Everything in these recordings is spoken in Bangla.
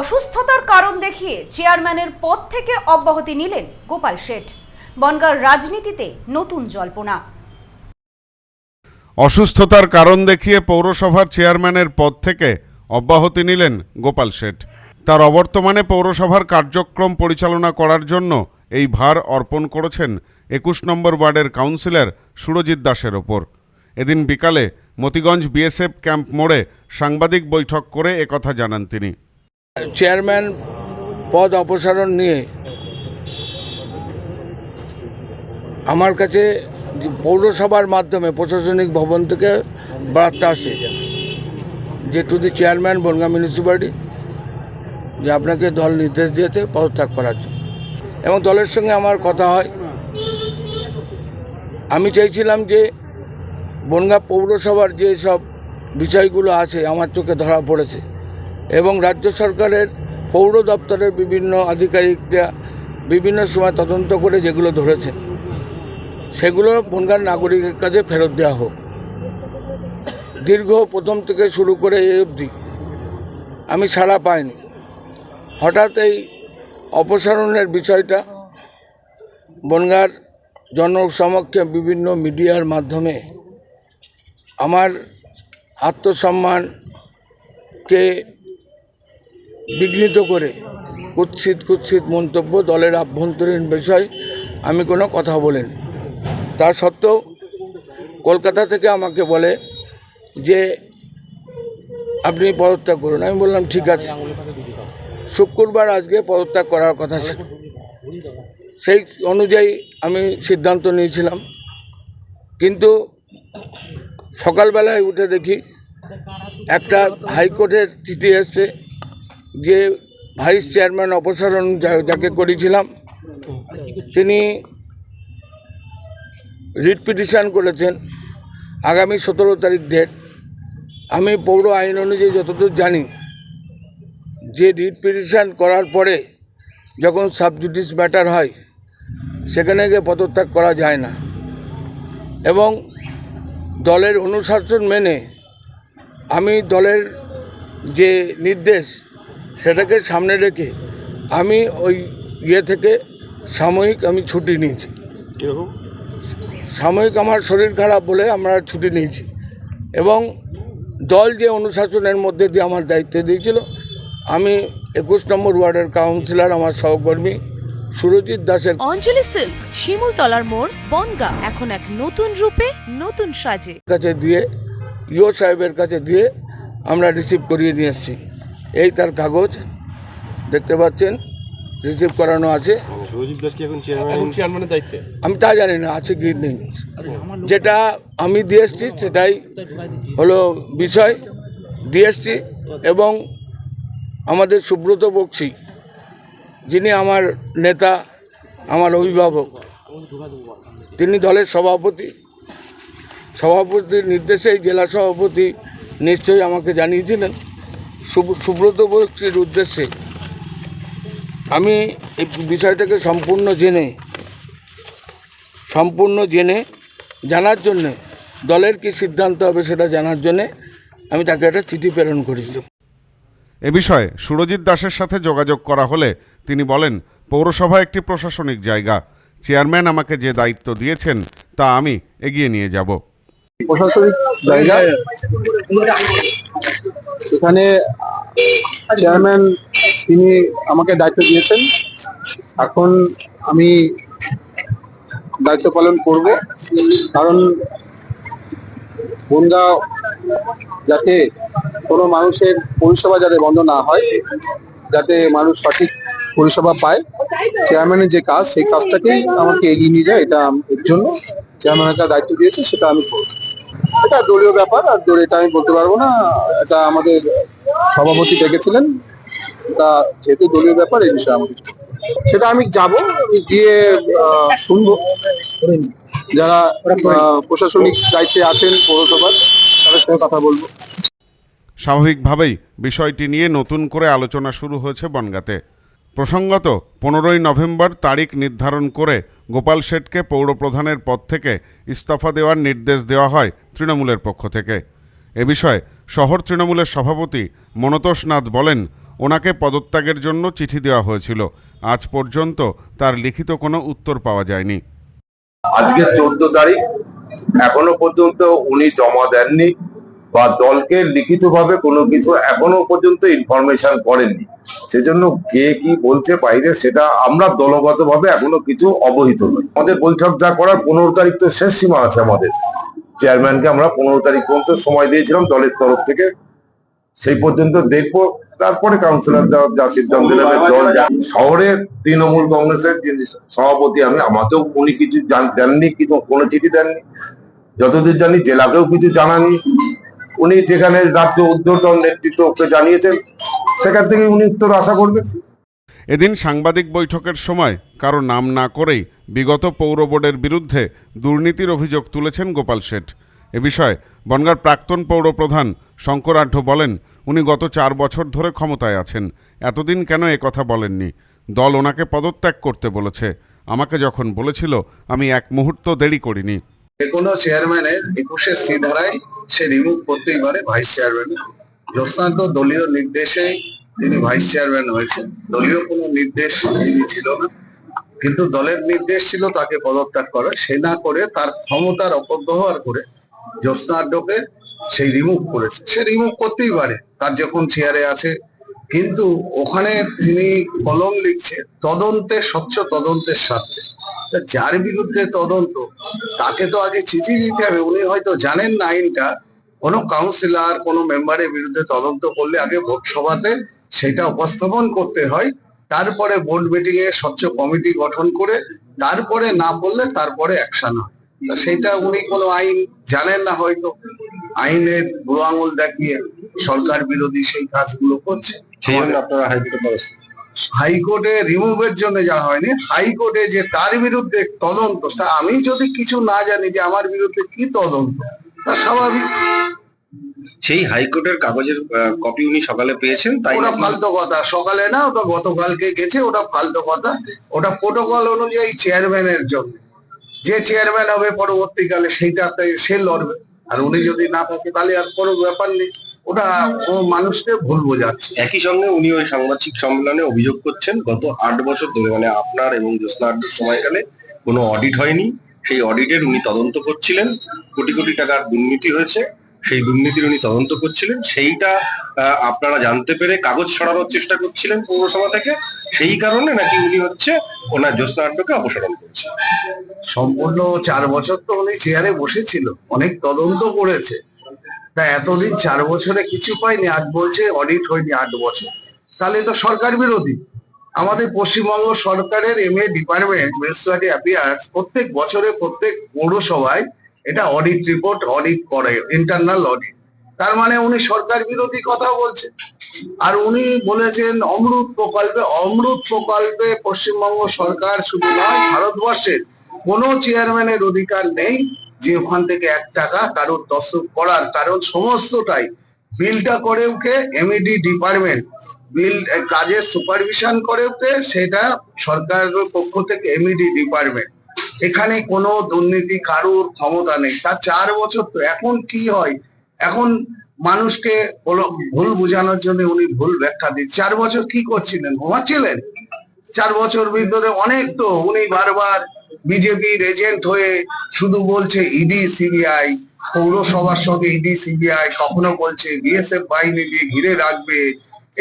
অসুস্থতার কারণ দেখিয়ে চেয়ারম্যানের পদ থেকে অব্যাহতি নিলেন গোপাল শেঠ। বনগাঁর রাজনীতিতে নতুন জল্পনা। অসুস্থতার কারণ দেখিয়ে পৌরসভার চেয়ারম্যানের পদ থেকে অব্যাহতি নিলেন গোপাল শেঠ। তার অবর্তমানে পৌরসভার কার্যক্রম পরিচালনা করার জন্য এই ভার অর্পণ করেছেন একুশ নম্বর ওয়ার্ডের কাউন্সিলর সুরজিৎ দাসের ওপর। এদিন বিকালে মতিগঞ্জ বিএসএফ ক্যাম্প মোড়ে সাংবাদিক বৈঠক করে একথা জানান তিনি। চেয়ারম্যান পদ অপসারণ নিয়ে আমার কাছে পৌরসভার মাধ্যমে প্রশাসনিক ভবন থেকে বার্তা আসে যে to the chairman Bongaon municipality যে আপনাকে দল নির্দেশ দিয়েছে পদত্যাগ করার জন্য। এবং দলের সঙ্গে আমার কথা হয়। আমি চাইছিলাম যে বনগাঁ পৌরসভার যে সব বিষয়গুলো আছে, আমার চোখে ধরা পড়েছে। এবং রাজ্য সরকারের পৌর দপ্তরের বিভিন্ন আধিকারিকরা বিভিন্ন সময় তদন্ত করে যেগুলো ধরেছেন, সেগুলো বনগাঁর নাগরিকের কাছে ফেরত দেওয়া হোক। দীর্ঘ প্রথম থেকে শুরু করে এই অবধি আমি সাড়া পাইনি। হঠাৎ এই অপসারণের বিষয়টা বনগাঁর জনসমক্ষে বিভিন্ন মিডিয়ার মাধ্যমে আমার আত্মসম্মানকে বিঘ্নিত করে কুৎসিত কুৎসিত মন্তব্য, দলের আভ্যন্তরীণ বিষয় আমি কোনো কথা বলিনি। তা সত্ত্বেও কলকাতা থেকে আমাকে বলে যে, আপনি পদত্যাগ করুন। আমি বললাম, ঠিক আছে। শুক্রবার আজকে পদত্যাগ করার কথা ছিল। সেই অনুযায়ী আমি সিদ্ধান্ত নিয়েছিলাম। কিন্তু সকালবেলায় উঠে দেখি একটা হাইকোর্টের চিঠি এসছে। যে ভাইস চেয়ারম্যান অপসারণ যাকে করেছিলাম, তিনি রিট পিটিশন করেছেন, আগামী সতেরো তারিখ ডেট আমি পৌর আইন অনুযায়ী যতদূর জানি, যে রিট পিটিশন করার পরে যখন সাবজুডিস ম্যাটার হয়, সেখানে গিয়ে পদত্যাগ করা যায় না। এবং দলের অনুশাসন মেনে আমি দলের যে নির্দেশ সেটাকে সামনে রেখে আমি ওই ইয়ে থেকে সাময়িক আমি ছুটি নিয়েছি। সাময়িক আমার শরীর খারাপ বলে আমরা ছুটি নিয়েছি এবং দল যে অনুশাসনের মধ্যে দিয়ে আমার দায়িত্ব দিয়েছিল আমি একুশ নম্বর ওয়ার্ডের কাউন্সিলর আমার সহকর্মী সুরজিৎ দাসের অঞ্জলি সিল্ক শিমুলতলার মোড় বনগা এখন এক নতুন রূপে নতুন সাজে। কাছে দিয়ে ইও সাহেবের কাছে দিয়ে আমরা রিসিভ করিয়ে নিয়ে এসেছি। এই তার কাগজ দেখতে পাচ্ছেন রিসিভ করানো আছে। আমি তা জানি না আছে কি নেই। যেটা আমি দিয়ে এসছি সেটাই হলো বিষয়। দিয়ে এসছি এবং আমাদের সুব্রত বক্সি যিনি আমার নেতা আমার অভিভাবক তিনি দলের সভাপতি। সভাপতির নির্দেশেই জেলা সভাপতি নিশ্চয়ই আমাকে জানিয়েছিলেন। সুব্রত বক্সির উদ্দেশ্যে আমি এই বিষয়টাকে সম্পূর্ণ জেনে সম্পূর্ণ জেনে জানার জন্যে দলের কি সিদ্ধান্ত হবে সেটা জানার জন্যে আমি তাকে একটা চিঠি প্রেরণ করেছি। এ বিষয়ে সুরজিৎ দাসের সাথে যোগাযোগ করা হলে তিনি বলেন, পৌরসভা একটি প্রশাসনিক জায়গা। চেয়ারম্যান আমাকে যে দায়িত্ব দিয়েছেন তা আমি এগিয়ে নিয়ে যাব। প্রশাসনিক জায়গা। এখানে চেয়ারম্যান তিনি আমাকে দায়িত্ব দিয়েছেন। এখন আমি দায়িত্ব পালন করব। কারণ বনগাঁও যাতে কোনো মানুষের পরিষেবা যাতে বন্ধ না হয়, যাতে মানুষ সঠিক পরিষেবা পায় চেয়ারম্যানের যে কাজ, সেই কাজটাকেই আমাকে এগিয়ে নিয়ে যায়, এটা এর জন্য। চেয়ারম্যান একটা দায়িত্ব দিয়েছে, সেটা আমি করব। এটা দলীয় ব্যাপার, আর এটা আমি বলতে পারব না। এটা আমাদের সভাপতি ডেকেছিলেন। তা যেহেতু দলীয় ব্যাপার, এই বিষয়ে আমাকে। সেটা আমি যাব, আমি গিয়ে শুনব। যারা প্রশাসনিক দায়িত্বে আছেন পৌরসভার, তাদের সঙ্গে কথা বলব। স্বাভাবিকভাবেই বিষয়টি নিয়ে নতুন করে আলোচনা শুরু হয়েছে বনগাঁতে। প্রসঙ্গত, পনেরোই নভেম্বর তারিখ নির্ধারণ করে গোপাল শেঠকে পৌরপ্রধানের পদ থেকে ইস্তফা দেওয়ার নির্দেশ দেওয়া হয় তৃণমূলের পক্ষ থেকে। এ বিষয়ে শহর তৃণমূলের সভাপতি মনতোষ নাথ বলেন, ওনাকে পদত্যাগের জন্য চিঠি দেওয়া হয়েছিল। আজ পর্যন্ত তার লিখিত কোনো উত্তর পাওয়া যায়নি। আজকে চোদ্দ তারিখ। এখনও পর্যন্ত উনি জমা দেননি। বা দলকে লিখিতভাবে কোনো কিছু এখনও পর্যন্ত ইনফরমেশন করেননি। সেজন্য কে কি বলছে বাইরে সেটা আমরা দলগতভাবে এখনও কিছু অবহিত নই। আমাদের বৈঠক যা করার পনেরো তারিখ তো শেষ সীমা আছে আমাদের। চেয়ারম্যানকে আমরা পনেরো তারিখ পর্যন্ত সময় দিয়েছিলাম দলের তরফ থেকে। সেই পর্যন্ত দেখব। তারপরে কাউন্সিলর যা সিদ্ধান্ত নেবে, দল শহরে তৃণমূল কংগ্রেসের সভাপতি আমি, আমাকেও উনি কিছু দেননি, কিছু কোনো চিঠি দেননি। যতদূর জানি জেলাকেও কিছু জানাননি। উনি যেখানে রাজ্য উদ্যোতন নেতৃত্ব ওকে জানিয়েছেন, সেখান থেকে উনি উত্তর আশা করবেন। এদিন সাংবাদিক বৈঠকের সময় কারও নাম না করেই বিগত পৌর বোর্ডের বিরুদ্ধে দুর্নীতির অভিযোগ তুলেছেন গোপাল শেঠ। এ বিষয়ে বনগাঁর প্রাক্তন পৌর প্রধান শঙ্কর আঢ্য বলেন, উনি গত চার বছর ধরে ক্ষমতায় আছেন, এতদিন কেন এ কথা বলেননি? দল ওনাকে পদত্যাগ করতে বলেছে। আমাকে যখন বলেছিল, আমি এক মুহূর্ত দেরি করিনি। যে কোনো চেয়ারম্যানের একুশে সি ধারায় সে রিমুভ করতেই পারে ভাইস চেয়ারম্যান জ্যোৎস্নান্ত দলীয় নির্দেশে তিনি ভাইস চেয়ারম্যান হয়েছেন। দলীয় কোনো নির্দেশ তিনি ছিল না। কিন্তু দলের নির্দেশ ছিল তাকে পদত্যাগ করা। সে না করে তার ক্ষমতার অপব্যবহার করে জ্যোৎস্নাড্যকে সেই রিমুভ করেছে। সে রিমুভ করতেই পারে, তার যখন চেয়ারে আছে। কিন্তু ওখানে তিনি কলম লিখছে, তদন্তে, স্বচ্ছ তদন্তের তা যার বিরুদ্ধে তদন্ত তাকে তো আগে চিঠি দিতে হবে। উনি হয়তো জানেন না আইনটা। কোনো কাউন্সিলর কোনো মেম্বারের বিরুদ্ধে তদন্ত করলে আগে ভোট সভাতে সেটা উপস্থাপন করতে হয়। তারপরে বোর্ড মিটিং এ স্বচ্ছ কমিটি গঠন করে তারপরে না বললে তারপরে অ্যাকশন হয়। সেটা উনি কোনো আইন জানেন না হয়তো। আইনের বুড়ো আঙুল দেখিয়ে সরকার বিরোধী সেই কাজগুলো করছে। সেই জন্য আপনারা হাইকোর্টে হাইকোর্টে রিমুভের জন্য যা হয়নি। হাইকোর্টে যে তার বিরুদ্ধে তদন্ত তা আমি যদি কিছু না জানি যে আমার বিরুদ্ধে কি তদন্ত তা স্বাভাবিক। সেই হাইকোর্টের কাগজের কপি উনি সকালে পেয়েছেন তাই ওটা ফালতু কথা। সকালে না ওটা গতকালকে গেছে ওটা ফালতু কথা। ওটা প্রোটোকল অনুযায়ী চেয়ারম্যানের জন্য। যে চেয়ারম্যান হবে পরবর্তীকালে সেইটাতে সে লড়বে। আর উনি যদি না থাকে তাহলে আর কোনো ব্যাপার নেই। ওটা ও মানুষকে ভুল বোঝাচ্ছে। একই সঙ্গে উনি ওই সাংবাদিক সম্মেলনে অভিযোগ করছেন গত আট বছর ধরে মানে আপনার এবং জ্যোৎস্না আড্ডার সময়কালে কোনো অডিট হয়নি। সেই অডিটের উনি তদন্ত করছিলেন। কোটি কোটি টাকার দুর্নীতি হয়েছে সেই দুর্নীতির উনি তদন্ত করছিলেন। সেইটা আপনারা জানতে পেরে কাগজ ছড়ানোর চেষ্টা করছিলেন পৌরসভা থেকে। সেই কারণে নাকি উনি হচ্ছে ওনার জ্যোৎস্না আড্ডাকে অপসারণ করছে সম্পূর্ণ চার বছর তো উনি চেয়ারে বসেছিল। অনেক তদন্ত করেছে। তা এতদিন চার বছরে কিছু পাইনি, আজ বলছে অডিট হয়নি আট বছর। তাহলে তো সরকার বিরোধী। আমাদের পশ্চিমবঙ্গ সরকারের M A department municipality affairs প্রত্যেক বছরে প্রত্যেক পৌরসভায় এটা অডিট রিপোর্ট অডিট করে ইন্টারনাল অডিট তার মানে উনি সরকার বিরোধী কথা বলছে। আর উনি বলেছেন অমৃত প্রকল্পে অমৃত প্রকল্পে পশ্চিমবঙ্গ সরকার শুধু নয়, ভারতবর্ষের কোনো চেয়ারম্যানের অধিকার নেই। যে ওখান থেকে এক টাকা কারোর দস্তক করার কারণ সমস্তটাই। বিলটা করে ওকে এমইডি ডিপার্টমেন্ট বিল কাজের সুপারভিশন করে ওকে, সেটা সরকারের পক্ষ থেকে এমইডি ডিপার্টমেন্ট এখানে কোনো দুর্নীতি কারোর ক্ষমতা নেই। তার চার বছর তো, এখন কি হয়? এখন মানুষকে ভুল বোঝানোর জন্য উনি ভুল ব্যাখ্যা দিচ্ছেন চার বছর কি করছিলেন? ঘুমাচ্ছিলেন? চার বছর ভিতরে অনেক তো, উনি বারবার বিজেপির এজেন্ট হয়ে শুধু বলছে ইডি সিবিআই পৌরসভার সঙ্গে ইডি সিবিআই কখনো বলছে বিএসএফ বাহিনী দিয়ে ঘিরে রাখবে।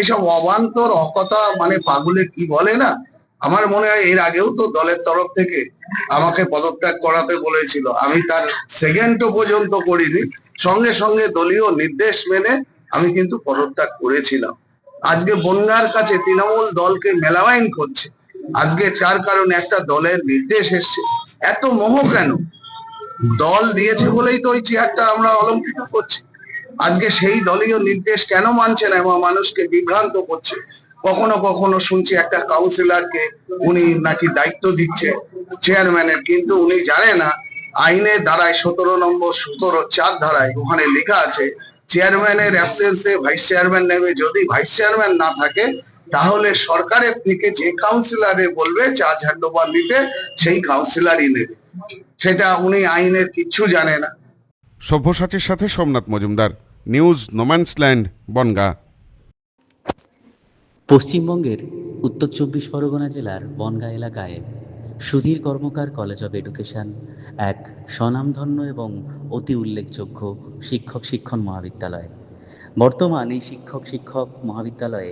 এসব অবান্তর অকথা মানে পাগলে কি বলে না? আমার মনে হয় এর আগেও তো দলের তরফ থেকে আমাকে পদত্যাগ করাতে বলেছিল। আমি তার সেকেন্ডও পর্যন্ত করিনি। সঙ্গে সঙ্গে দলীয় নির্দেশ মেনে আমি কিন্তু পদত্যাগ করেছিলাম। আজকে বন্যার কাছে তৃণমূল দলকে মেলামাইন করছে। আজকে যার কারণে, একটা দলের নির্দেশ এসছে। এত মোহ কেন? দল দিয়েছে বলেই তো ওই চেয়ারটা আমরা অলঙ্কৃত করছি। আজকে সেই দলীয় নির্দেশ কেন মানছে না এবং মানুষকে বিভ্রান্ত করছে? কখনো কখনো শুনছি একটা কাউন্সিলরকে উনি নাকি দায়িত্ব দিচ্ছে চেয়ারম্যানের কিন্তু উনি জানে না আইনের ধারায় সতেরো নম্বর সতেরো চার ধারায় ওখানে লেখা আছে চেয়ারম্যানের অ্যাবসেন্সে ভাইস চেয়ারম্যান নেবে, যদি ভাইস চেয়ারম্যান না থাকে তাহলে সরকারের থেকে যে কাউন্সিলরে বলবে চার্জ হ্যান্ডওভার নিতে সেই কাউন্সিলরই নেবে। সেটা উনি আইনের কিচ্ছু জানে না। সভ্যসাচীর সাথে Somnath Majumdar news no man's land Bongaon. পশ্চিমবঙ্গের উত্তর চব্বিশ পরগনা জেলার বনগাঁ এলাকায় Sudhir Karmakar college of education এক স্বনামধন্য এবং অতি উল্লেখযোগ্য শিক্ষক শিক্ষণ মহাবিদ্যালয়। বর্তমান এই শিক্ষক শিক্ষক মহাবিদ্যালয়ে